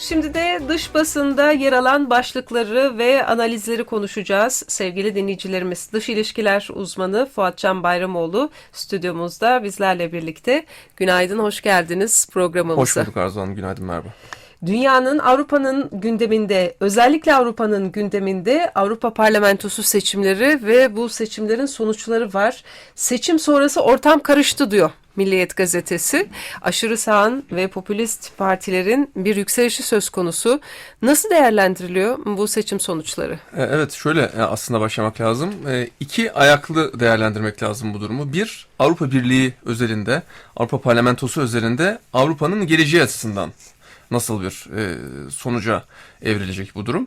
Şimdi de dış basında yer alan başlıkları ve analizleri konuşacağız. Sevgili dinleyicilerimiz, dış ilişkiler uzmanı Fuatcan Bayramoğlu stüdyomuzda bizlerle birlikte. Günaydın, hoş geldiniz programımıza. Hoş bulduk Arzu Hanım. Günaydın merhaba. Dünyanın Avrupa'nın gündeminde, özellikle Avrupa'nın gündeminde Avrupa Parlamentosu seçimleri ve bu seçimlerin sonuçları var. Seçim sonrası ortam karıştı diyor Milliyet gazetesi. Aşırı sağın ve popülist partilerin bir yükselişi söz konusu. Nasıl değerlendiriliyor bu seçim sonuçları? E, Evet şöyle e, aslında başlamak lazım. E, İki ayaklı değerlendirmek lazım bu durumu. Bir Avrupa Birliği özelinde, Avrupa Parlamentosu özelinde Avrupa'nın geleceği açısından nasıl bir sonuca evrilecek bu durum.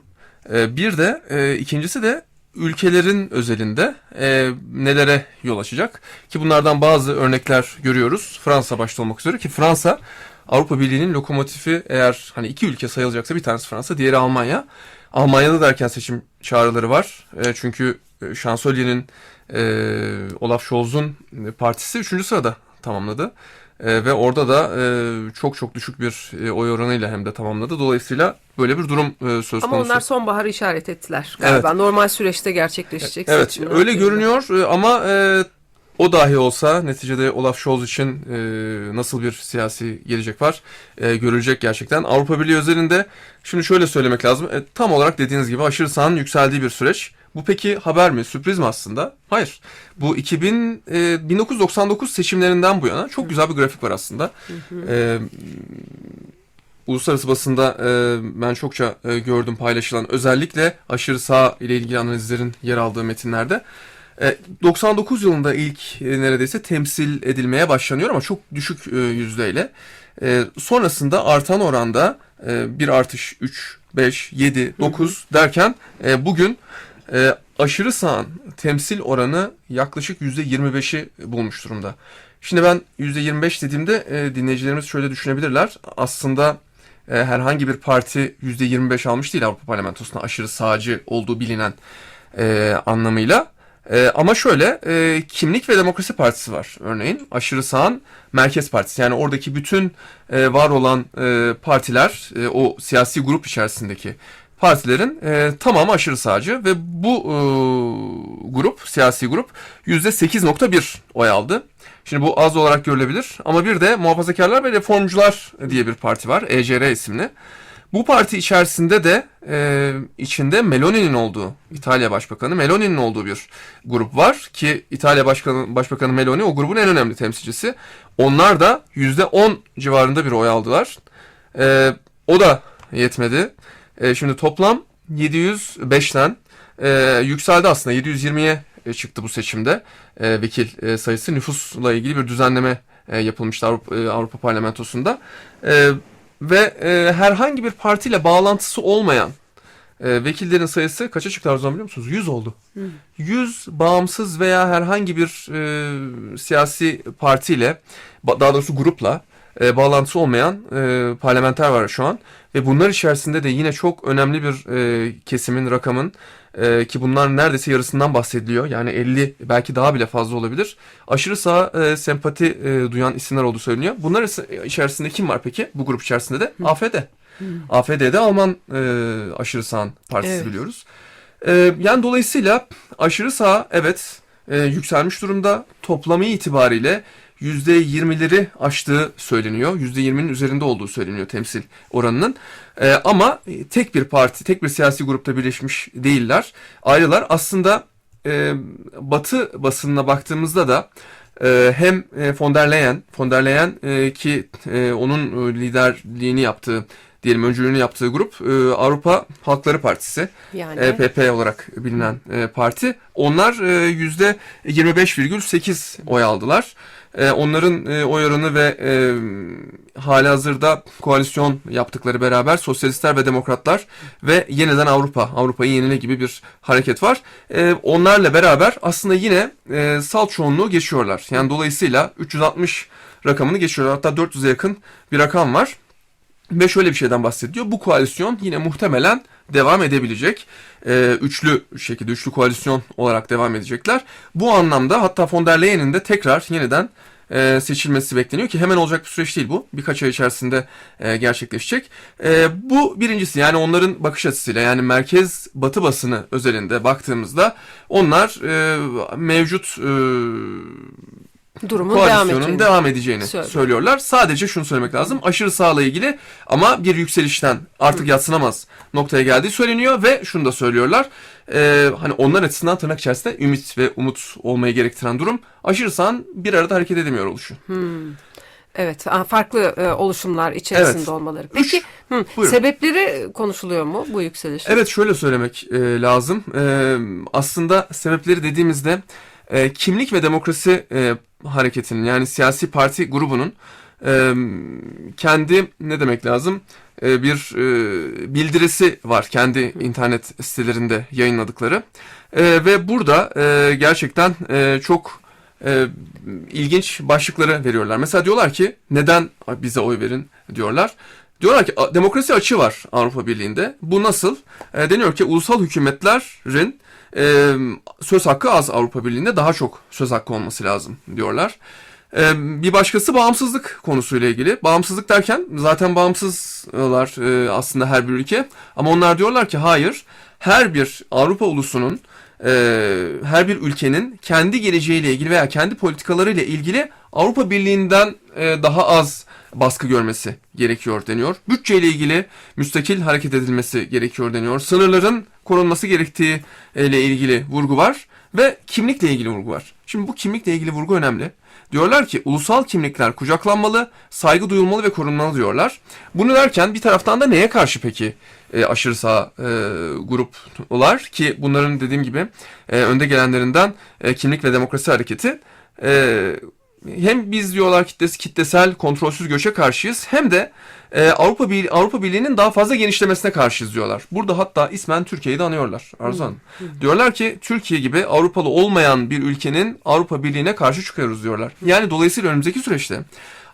Bir de ikincisi de ülkelerin özelinde e, nelere yol açacak ki bunlardan bazı örnekler görüyoruz. Fransa başta olmak üzere ki Fransa Avrupa Birliği'nin lokomotifi eğer hani iki ülke sayılacaksa bir tanesi Fransa, diğeri Almanya. Almanya'da da erken seçim çağrıları var. E, çünkü e, şansölyenin e, Olaf Scholz'un partisi 3. sırada tamamladı. E, ve orada da e, çok çok düşük bir e, oy oranıyla hem de tamamladı. Dolayısıyla böyle bir durum e, söz Ama konusu. onlar sonbaharı işaret ettiler galiba. Normal süreçte gerçekleşecek Evet seçimler. öyle görünüyor e, ama e, o dahi olsa neticede Olaf Scholz için e, nasıl bir siyasi gelecek var e, görülecek gerçekten. Avrupa Birliği özelinde şimdi şöyle söylemek lazım. E, tam olarak dediğiniz gibi aşırı sağın yükseldiği bir süreç. Bu peki haber mi? Sürpriz mi aslında? Hayır. Bu 2000 e, 1999 seçimlerinden bu yana çok güzel bir grafik var aslında. E, uluslararası basında e, ben çokça e, gördüm paylaşılan özellikle aşırı sağ ile ilgili analizlerin yer aldığı metinlerde. E, 99 yılında ilk e, neredeyse temsil edilmeye başlanıyor ama çok düşük e, yüzdeyle. E, sonrasında artan oranda e, bir artış 3, 5, 7, 9 derken e, bugün e, aşırı sağın temsil oranı yaklaşık %25'i bulmuş durumda. Şimdi ben %25 dediğimde e, dinleyicilerimiz şöyle düşünebilirler. Aslında e, herhangi bir parti %25 almış değil Avrupa Parlamentosu'na aşırı sağcı olduğu bilinen e, anlamıyla. E, ama şöyle e, Kimlik ve Demokrasi Partisi var örneğin. Aşırı sağın Merkez Partisi. Yani oradaki bütün e, var olan e, partiler e, o siyasi grup içerisindeki partilerin e, tamamı aşırı sağcı ve bu e, grup, siyasi grup %8.1 oy aldı. Şimdi bu az olarak görülebilir ama bir de Muhafazakarlar ve Reformcular diye bir parti var. ECR isimli. Bu parti içerisinde de e, içinde Meloni'nin olduğu, İtalya Başbakanı Meloni'nin olduğu bir grup var ki İtalya Başkanı, Başbakanı Meloni o grubun en önemli temsilcisi. Onlar da %10 civarında bir oy aldılar. E, o da yetmedi. E, şimdi toplam 705'ten e, yükseldi aslında. 720'ye e, çıktı bu seçimde. E, vekil e, sayısı nüfusla ilgili bir düzenleme e, yapılmıştı Avrupa, e, Avrupa Parlamentosu'nda. E, ve e, herhangi bir partiyle bağlantısı olmayan e, vekillerin sayısı kaça çıktı Arzu biliyor musunuz? 100 oldu. 100 bağımsız veya herhangi bir e, siyasi partiyle daha doğrusu grupla e, bağlantısı olmayan e, parlamenter var şu an. Ve bunlar içerisinde de yine çok önemli bir e, kesimin, rakamın e, ki bunlar neredeyse yarısından bahsediliyor. Yani 50 belki daha bile fazla olabilir. Aşırı sağ e, sempati e, duyan isimler olduğu söyleniyor. Bunlar ise- içerisinde kim var peki? Bu grup içerisinde de AFD. AFD'de Alman e, aşırı sağ partisi Evet. biliyoruz. E, yani dolayısıyla aşırı sağ evet e, yükselmiş durumda. Toplamı itibariyle %20'leri aştığı söyleniyor. %20'nin üzerinde olduğu söyleniyor temsil oranının. E, ama tek bir parti, tek bir siyasi grupta birleşmiş değiller. Ayrılar aslında e, Batı basınına baktığımızda da e, hem e, von der Leyen, von der Leyen e, ki onun liderliğini yaptığı diyelim öncülüğünü yaptığı grup Avrupa Halkları Partisi. Yani EPP olarak bilinen parti. Onlar e, yüzde 25,8 oy aldılar. E, onların e, oy oranı ve e, hali hazırda koalisyon yaptıkları beraber Sosyalistler ve Demokratlar ve Yeniden Avrupa, Avrupa'yı yenile gibi bir hareket var. E, onlarla beraber aslında yine e, salt çoğunluğu geçiyorlar. Yani dolayısıyla 360 rakamını geçiyorlar. Hatta 400'e yakın bir rakam var. Ve şöyle bir şeyden bahsediyor. Bu koalisyon yine muhtemelen devam edebilecek. Ee, üçlü şekilde, üçlü koalisyon olarak devam edecekler. Bu anlamda hatta von der Leyen'in de tekrar yeniden e, seçilmesi bekleniyor ki hemen olacak bir süreç değil bu. Birkaç ay içerisinde e, gerçekleşecek. E, bu birincisi yani onların bakış açısıyla yani merkez batı basını özelinde baktığımızda onlar e, mevcut e, Durumun devam edeceğini. devam edeceğini Söylüyor. söylüyorlar. Sadece şunu söylemek lazım. Aşırı sağla ilgili ama bir yükselişten artık yatsınamaz noktaya geldiği söyleniyor ve şunu da söylüyorlar. Ee, hani onlar açısından tırnak içerisinde ümit ve umut olmayı gerektiren durum aşırı sağın bir arada hareket edemiyor oluşu. Evet, a- farklı e, oluşumlar içerisinde Evet. olmaları. Peki, hı, Buyurun. sebepleri konuşuluyor mu bu yükselişin? Evet şöyle söylemek e, lazım. E, aslında sebepleri dediğimizde e, kimlik ve demokrasi e, hareketinin yani siyasi parti grubunun e, kendi ne demek lazım E, bir e, bildirisi var kendi internet sitelerinde yayınladıkları E, ve burada e, gerçekten e, çok e, ilginç başlıkları veriyorlar. Mesela diyorlar ki neden bize oy verin diyorlar. Diyorlar ki "A- demokrasi açığı var Avrupa Birliği'nde. Bu nasıl? E, deniyor ki ulusal hükümetlerin e, söz hakkı az Avrupa Birliği'nde daha çok söz hakkı olması lazım diyorlar. E, bir başkası bağımsızlık konusuyla ilgili. Bağımsızlık derken zaten bağımsızlar e, aslında her bir ülke. Ama onlar diyorlar ki hayır her bir Avrupa ulusunun e, her bir ülkenin kendi geleceğiyle ilgili veya kendi politikalarıyla ilgili Avrupa Birliği'nden e, daha az baskı görmesi gerekiyor deniyor. Bütçeyle ilgili müstakil hareket edilmesi gerekiyor deniyor. Sınırların korunması gerektiği ile ilgili vurgu var ve kimlikle ilgili vurgu var. Şimdi bu kimlikle ilgili vurgu önemli. Diyorlar ki ulusal kimlikler kucaklanmalı, saygı duyulmalı ve korunmalı diyorlar. Bunu derken bir taraftan da neye karşı peki e, aşırı sağ e, gruplar ki bunların dediğim gibi e, önde gelenlerinden e, kimlik ve demokrasi hareketi e, hem biz diyorlar kitlesi kitlesel kontrolsüz göçe karşıyız hem de e, Avrupa Birliği, Avrupa Birliği'nin daha fazla genişlemesine karşıyız diyorlar. Burada hatta ismen Türkiye'yi de anıyorlar Arzu Hanım. Diyorlar ki Türkiye gibi Avrupalı olmayan bir ülkenin Avrupa Birliği'ne karşı çıkıyoruz diyorlar. Yani dolayısıyla önümüzdeki süreçte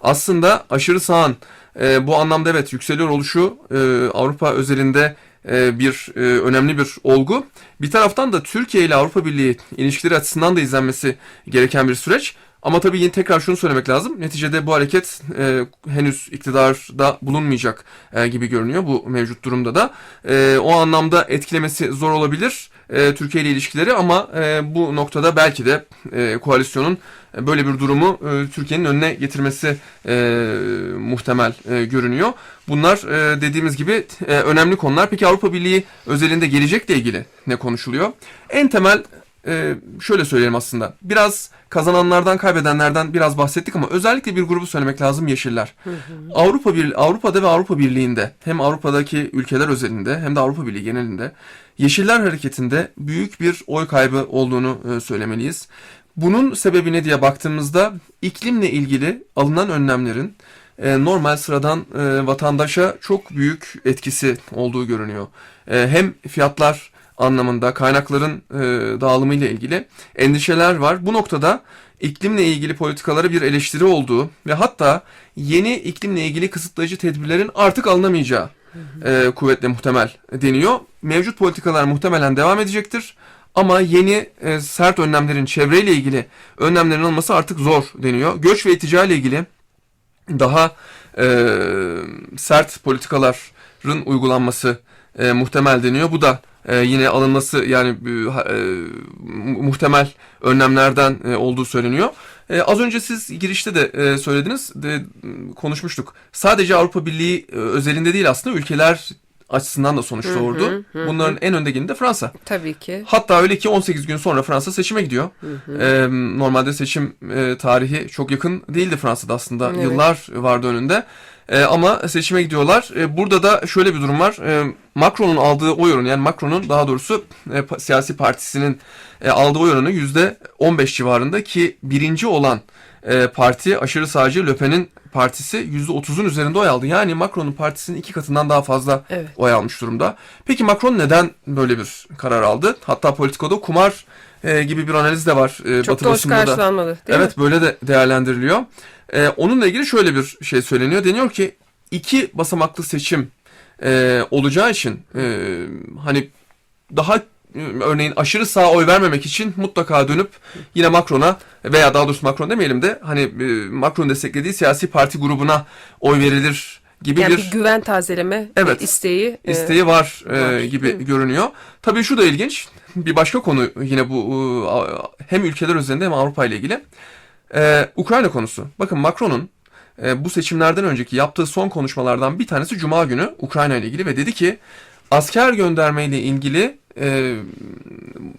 aslında aşırı sağın e, bu anlamda evet yükseliyor oluşu e, Avrupa özelinde e, bir e, önemli bir olgu. Bir taraftan da Türkiye ile Avrupa Birliği ilişkileri açısından da izlenmesi gereken bir süreç. Ama tabii yine tekrar şunu söylemek lazım. Neticede bu hareket e, henüz iktidarda bulunmayacak e, gibi görünüyor bu mevcut durumda da. E, o anlamda etkilemesi zor olabilir e, Türkiye ile ilişkileri ama e, bu noktada belki de e, koalisyonun böyle bir durumu e, Türkiye'nin önüne getirmesi e, muhtemel e, görünüyor. Bunlar e, dediğimiz gibi e, önemli konular. Peki Avrupa Birliği özelinde gelecekle ilgili ne konuşuluyor? En temel e, şöyle söyleyelim aslında. Biraz kazananlardan kaybedenlerden biraz bahsettik ama özellikle bir grubu söylemek lazım Yeşiller. Avrupa bir Avrupa'da ve Avrupa Birliği'nde hem Avrupa'daki ülkeler özelinde hem de Avrupa Birliği genelinde Yeşiller hareketinde büyük bir oy kaybı olduğunu e, söylemeliyiz. Bunun sebebi ne diye baktığımızda iklimle ilgili alınan önlemlerin e, normal sıradan e, vatandaşa çok büyük etkisi olduğu görünüyor. E, hem fiyatlar anlamında kaynakların e, dağılımı ile ilgili endişeler var. Bu noktada iklimle ilgili politikalara bir eleştiri olduğu ve hatta yeni iklimle ilgili kısıtlayıcı tedbirlerin artık alınamayacağı e, kuvvetle muhtemel deniyor. Mevcut politikalar muhtemelen devam edecektir. Ama yeni e, sert önlemlerin çevreyle ilgili önlemlerin alınması artık zor deniyor. Göç ve iltica ile ilgili daha e, sert politikaların uygulanması e, muhtemel deniyor. Bu da e, yine alınması yani e, e, mu- muhtemel önlemlerden e, olduğu söyleniyor. E, az önce siz girişte de e, söylediniz, de, konuşmuştuk. Sadece Avrupa Birliği e, özelinde değil aslında ülkeler açısından da sonuç doğurdu. Bunların en önde geleni de Fransa. Tabii ki. Hatta öyle ki 18 gün sonra Fransa seçime gidiyor. Ee, normalde seçim e, tarihi çok yakın değildi Fransa'da aslında. Evet. Yıllar vardı önünde. Ee, ama seçime gidiyorlar. Ee, burada da şöyle bir durum var. Ee, Macron'un aldığı oy oranı yani Macron'un daha doğrusu e, siyasi partisinin e, aldığı oy oranı %15 civarında ki birinci olan e, parti aşırı sağcı Le Pen'in partisi %30'un üzerinde oy aldı. Yani Macron'un partisinin iki katından daha fazla Evet. oy almış durumda. Peki Macron neden böyle bir karar aldı? Hatta Politico'da kumar e, gibi bir analiz de var. E, Çok Batı da hoş da. karşılanmadı değil Evet böyle de değerlendiriliyor. E, onunla ilgili şöyle bir şey söyleniyor. Deniyor ki iki basamaklı seçim e, olacağı için e, hani daha örneğin aşırı sağa oy vermemek için mutlaka dönüp yine Macron'a veya daha doğrusu Macron demeyelim de hani e, Macron desteklediği siyasi parti grubuna oy verilir gibi Yani bir bir güven tazeleme Evet. isteği. e, isteği var, e, var. gibi Hı. görünüyor. Tabii şu da ilginç. Bir başka konu yine bu e, hem ülkeler üzerinde hem Avrupa ile ilgili. E, Ukrayna konusu. Bakın Macron'un e, bu seçimlerden önceki yaptığı son konuşmalardan bir tanesi Cuma günü Ukrayna ile ilgili ve dedi ki asker göndermeyle ilgili e,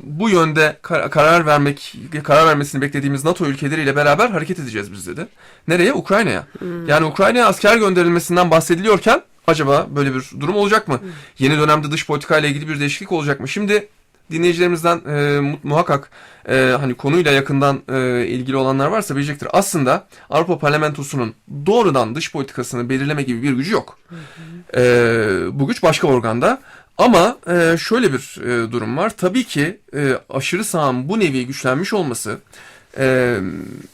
bu yönde kar- karar vermek karar vermesini beklediğimiz NATO ülkeleriyle beraber hareket edeceğiz biz dedi. Nereye? Ukrayna'ya. Yani Ukrayna'ya asker gönderilmesinden bahsediliyorken acaba böyle bir durum olacak mı? Yeni dönemde dış politika ile ilgili bir değişiklik olacak mı? Şimdi dinleyicilerimizden e, mu- muhakkak e, hani konuyla yakından e, ilgili olanlar varsa bilecektir. Aslında Avrupa Parlamentosu'nun doğrudan dış politikasını belirleme gibi bir gücü yok. E, bu güç başka organda. Ama e, şöyle bir e, durum var. Tabii ki e, aşırı sağın bu nevi güçlenmiş olması e,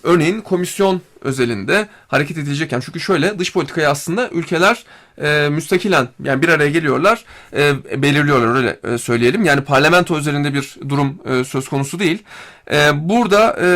örneğin komisyon özelinde hareket edilecekken çünkü şöyle dış politikayı aslında ülkeler e, müstakilen yani bir araya geliyorlar e, belirliyorlar öyle e, söyleyelim. Yani parlamento üzerinde bir durum e, söz konusu değil. E, burada e,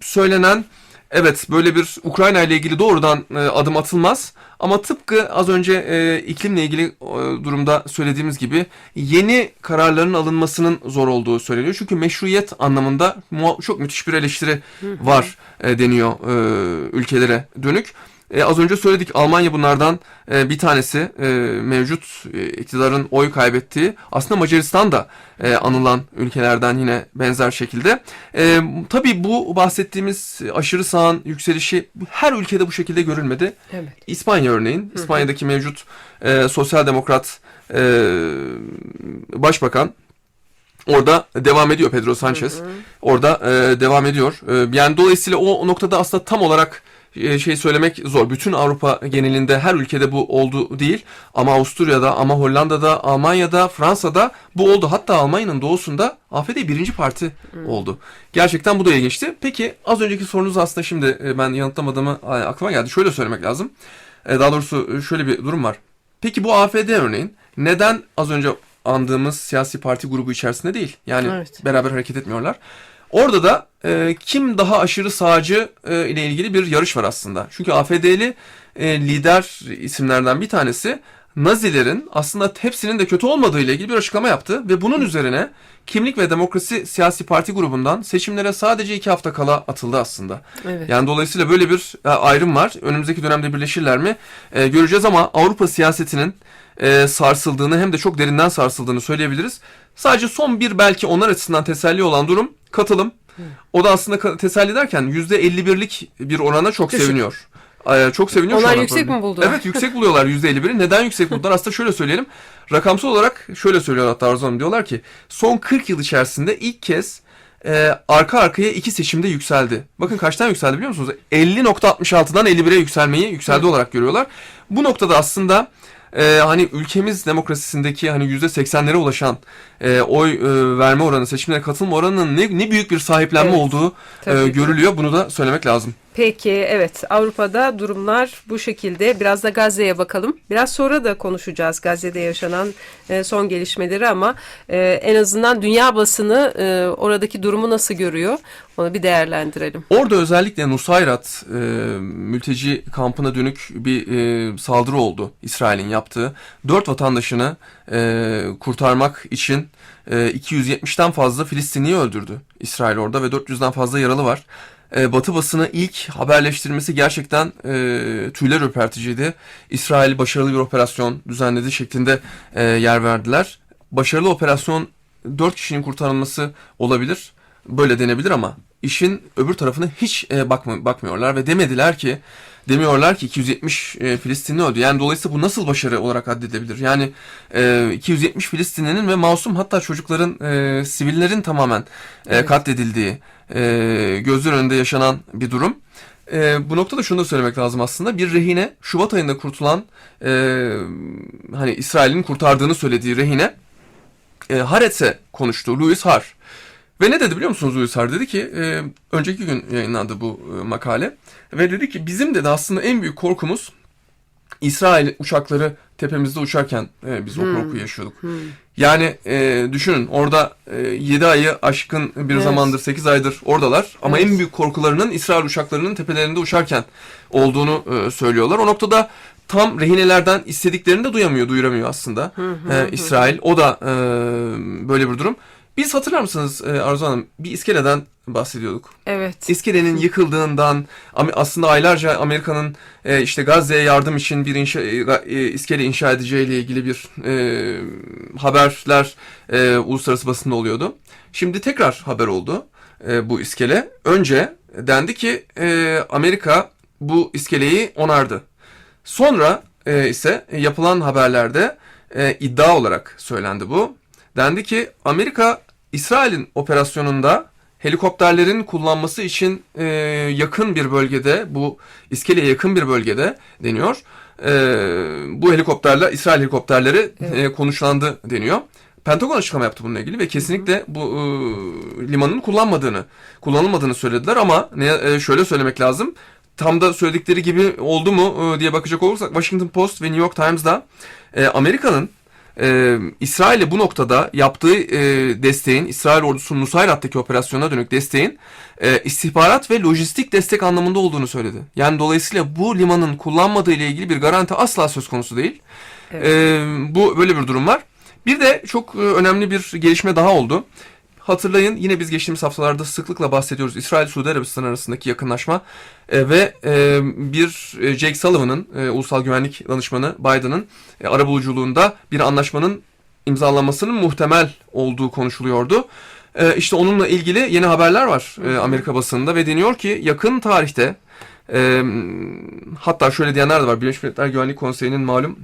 söylenen evet böyle bir Ukrayna ile ilgili doğrudan e, adım atılmaz ama tıpkı az önce e, iklimle ilgili e, durumda söylediğimiz gibi yeni kararların alınmasının zor olduğu söyleniyor. Çünkü meşruiyet anlamında çok müthiş bir eleştiri var e, deniyor e, ülkelere dönük. E, az önce söyledik Almanya bunlardan e, bir tanesi e, mevcut e, iktidarın oy kaybettiği. Aslında Macaristan da e, anılan ülkelerden yine benzer şekilde. E, tabii bu bahsettiğimiz aşırı sağın yükselişi her ülkede bu şekilde görülmedi. Evet. İspanya örneğin, İspanya'daki mevcut e, sosyal demokrat e, başbakan orada devam ediyor Pedro Sanchez. Orada e, devam ediyor. E, yani dolayısıyla o, o noktada aslında tam olarak şey söylemek zor. Bütün Avrupa genelinde her ülkede bu oldu değil. Ama Avusturya'da, ama Hollanda'da, Almanya'da, Fransa'da bu oldu. Hatta Almanya'nın doğusunda AfD birinci parti oldu. Gerçekten bu da ilginçti. Peki az önceki sorunuz aslında şimdi e, ben yanıtlamadığımı a- aklıma geldi. Şöyle söylemek lazım. E, Daha doğrusu e, şöyle bir durum var. Peki bu AfD örneğin neden az önce andığımız siyasi parti grubu içerisinde değil? Yani Evet. beraber hareket etmiyorlar. Orada da e, kim daha aşırı sağcı e, ile ilgili bir yarış var aslında. Çünkü AFD'li e, lider isimlerden bir tanesi Nazilerin aslında hepsinin de kötü olmadığı ile ilgili bir açıklama yaptı ve bunun üzerine Kimlik ve Demokrasi Siyasi Parti grubundan seçimlere sadece iki hafta kala atıldı aslında. Evet. Yani dolayısıyla böyle bir e, ayrım var. Önümüzdeki dönemde birleşirler mi E, göreceğiz ama Avrupa siyasetinin e, sarsıldığını hem de çok derinden sarsıldığını söyleyebiliriz. Sadece son bir belki onlar açısından teselli olan durum katılım. O da aslında teselli derken %51'lik bir orana çok Düşük. seviniyor. Çok seviniyor şu Onlar ana yüksek kadar. mi buldular? Evet yüksek buluyorlar %51'i. Neden yüksek buldular? Aslında şöyle söyleyelim. Rakamsal olarak şöyle söylüyor hatta Arzu Hanım. Diyorlar ki son 40 yıl içerisinde ilk kez e, arka arkaya iki seçimde yükseldi. Bakın kaçtan yükseldi biliyor musunuz? 50.66'dan 51'e yükselmeyi yükseldi olarak görüyorlar. Bu noktada aslında e, hani ülkemiz demokrasisindeki hani %80'lere ulaşan e, oy e, verme oranı, seçimlere katılma oranının ne, ne büyük bir sahiplenme Evet, olduğu tabii e, ki. görülüyor. Bunu da söylemek lazım. Peki evet Avrupa'da durumlar bu şekilde. Biraz da Gazze'ye bakalım. Biraz sonra da konuşacağız Gazze'de yaşanan e, son gelişmeleri ama e, en azından dünya basını e, oradaki durumu nasıl görüyor onu bir değerlendirelim. Orada özellikle Nusayrat e, mülteci kampına dönük bir e, saldırı oldu İsrail'in yaptığı. Dört vatandaşını e, kurtarmak için e, 270'ten fazla Filistinliyi öldürdü İsrail orada ve 400'den fazla yaralı var. E, Batı basını ilk haberleştirmesi gerçekten e, tüyler ürperticiydi. İsrail başarılı bir operasyon düzenledi şeklinde e, yer verdiler. Başarılı operasyon 4 kişinin kurtarılması olabilir. Böyle denebilir ama işin öbür tarafına hiç e, bakma, bakmıyorlar ve demediler ki demiyorlar ki 270 e, Filistinli öldü. Yani dolayısıyla bu nasıl başarı olarak addedilebilir? Yani e, 270 Filistinlinin ve masum hatta çocukların, e, sivillerin tamamen e, Evet. katledildiği e, gözler önünde yaşanan bir durum. E, bu noktada şunu da söylemek lazım aslında. Bir rehine Şubat ayında kurtulan e, hani İsrail'in kurtardığını söylediği rehine e, Haaretz'e konuştu. Louis Har. Ve ne dedi biliyor musunuz Louis Har? Dedi ki e, önceki gün yayınlandı bu e, makale. Ve dedi ki bizim dedi aslında en büyük korkumuz İsrail uçakları tepemizde uçarken e, biz o korkuyu yaşıyorduk. Yani e, düşünün orada e, 7 ayı aşkın bir Evet. zamandır 8 aydır oradalar ama Evet. en büyük korkularının İsrail uçaklarının tepelerinde uçarken olduğunu e, söylüyorlar. O noktada tam rehinelerden istediklerini de duyamıyor, duyuramıyor aslında e, İsrail. O da e, böyle bir durum. Biz hatırlar mısınız e, Arzu Hanım bir iskeleden bahsediyorduk. Evet. İskelenin yıkıldığından aslında aylarca Amerika'nın e, işte Gazze'ye yardım için bir inşa, e, e, iskele inşa edeceğiyle ilgili bir e, haberler e, uluslararası basında oluyordu. Şimdi tekrar haber oldu e, bu iskele. Önce dendi ki e, Amerika bu iskeleyi onardı. Sonra e, ise yapılan haberlerde e, iddia olarak söylendi bu. Dendi ki Amerika İsrail'in operasyonunda helikopterlerin kullanması için e, yakın bir bölgede bu iskeleye yakın bir bölgede deniyor. E, bu helikopterler İsrail helikopterleri e, konuşlandı deniyor. Pentagon açıklama yaptı bununla ilgili ve kesinlikle bu e, limanın kullanmadığını, kullanılmadığını söylediler ama ne e, şöyle söylemek lazım. Tam da söyledikleri gibi oldu mu e, diye bakacak olursak Washington Post ve New York Times'da e, Amerika'nın e, İsrail'e bu noktada yaptığı e, desteğin, İsrail ordusunun Nusayrat'taki operasyona dönük desteğin e, istihbarat ve lojistik destek anlamında olduğunu söyledi. Yani dolayısıyla bu limanın kullanmadığı ile ilgili bir garanti asla söz konusu değil. Evet. E, bu böyle bir durum var. Bir de çok e, önemli bir gelişme daha oldu. Hatırlayın yine biz geçtiğimiz haftalarda sıklıkla bahsediyoruz. İsrail-Suudi Arabistan arasındaki yakınlaşma e, ve e, bir e, Jake Sullivan'ın e, ulusal güvenlik danışmanı Biden'ın e, arabuluculuğunda bir anlaşmanın imzalanmasının muhtemel olduğu konuşuluyordu. E, işte onunla ilgili yeni haberler var e, Amerika basınında ve deniyor ki yakın tarihte e, hatta şöyle diyenler de var. Birleşmiş Milletler Güvenlik Konseyi'nin malum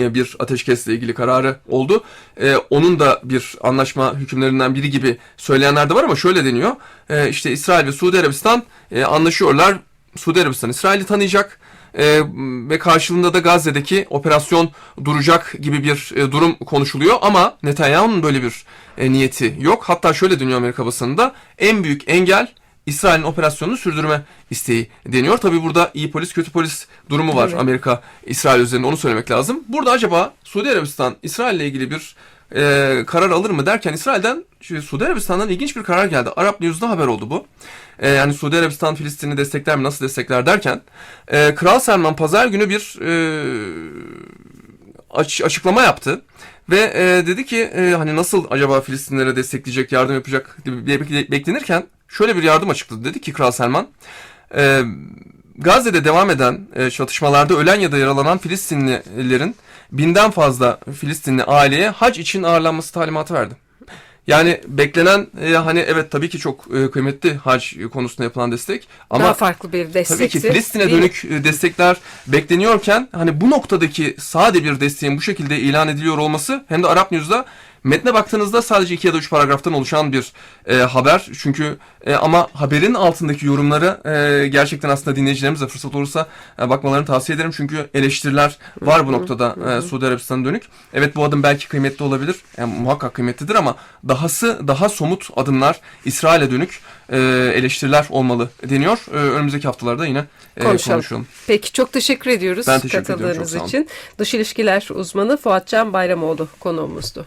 bir ateşkesle ilgili kararı oldu. E, onun da bir anlaşma hükümlerinden biri gibi söyleyenler de var ama şöyle deniyor. E, işte İsrail ve Suudi Arabistan e, anlaşıyorlar. Suudi Arabistan İsrail'i tanıyacak e, ve karşılığında da Gazze'deki operasyon duracak gibi bir e, durum konuşuluyor ama Netanyahu'nun böyle bir e, niyeti yok. Hatta şöyle deniyor Amerika basınında en büyük engel İsrail'in operasyonunu sürdürme isteği deniyor. Tabi burada iyi polis kötü polis durumu var Evet. Amerika İsrail üzerinde onu söylemek lazım. Burada acaba Suudi Arabistan İsrail ile ilgili bir e, karar alır mı derken İsrail'den Suudi Arabistan'dan ilginç bir karar geldi. Arap News'da haber oldu bu. E, yani Suudi Arabistan Filistin'i destekler mi nasıl destekler derken e, Kral Selman pazar günü bir e, aç- açıklama yaptı. Ve e, dedi ki e, hani nasıl acaba Filistinlere destekleyecek, yardım yapacak diye bek- beklenirken şöyle bir yardım açıkladı. Dedi ki Kral Selman, e, Gazze'de devam eden e, çatışmalarda ölen ya da yaralanan Filistinlilerin binden fazla Filistinli aileye hac için ağırlanması talimatı verdi. Yani beklenen e, hani evet tabii ki çok e, kıymetli hac konusunda yapılan destek ama Daha farklı bir destekti. Tabii ki Filistin'e değil mi? dönük e, destekler bekleniyorken hani bu noktadaki sade bir desteğin bu şekilde ilan ediliyor olması hem de Arap News'da metne baktığınızda sadece iki ya da üç paragraftan oluşan bir e, haber. Çünkü e, ama haberin altındaki yorumları e, gerçekten aslında dinleyicilerimize fırsat olursa e, bakmalarını tavsiye ederim. Çünkü eleştiriler var bu noktada e, Suudi Arabistan'a dönük. Evet bu adım belki kıymetli olabilir. Yani muhakkak kıymetlidir ama dahası daha somut adımlar İsrail'e dönük e, eleştiriler olmalı deniyor. E, önümüzdeki haftalarda yine e, Konuşalım. konuşalım. Peki çok teşekkür ediyoruz Ben teşekkür ediyorum, katıldığınız olun. için. Dış ilişkiler uzmanı Fuat Can Bayramoğlu konuğumuzdu.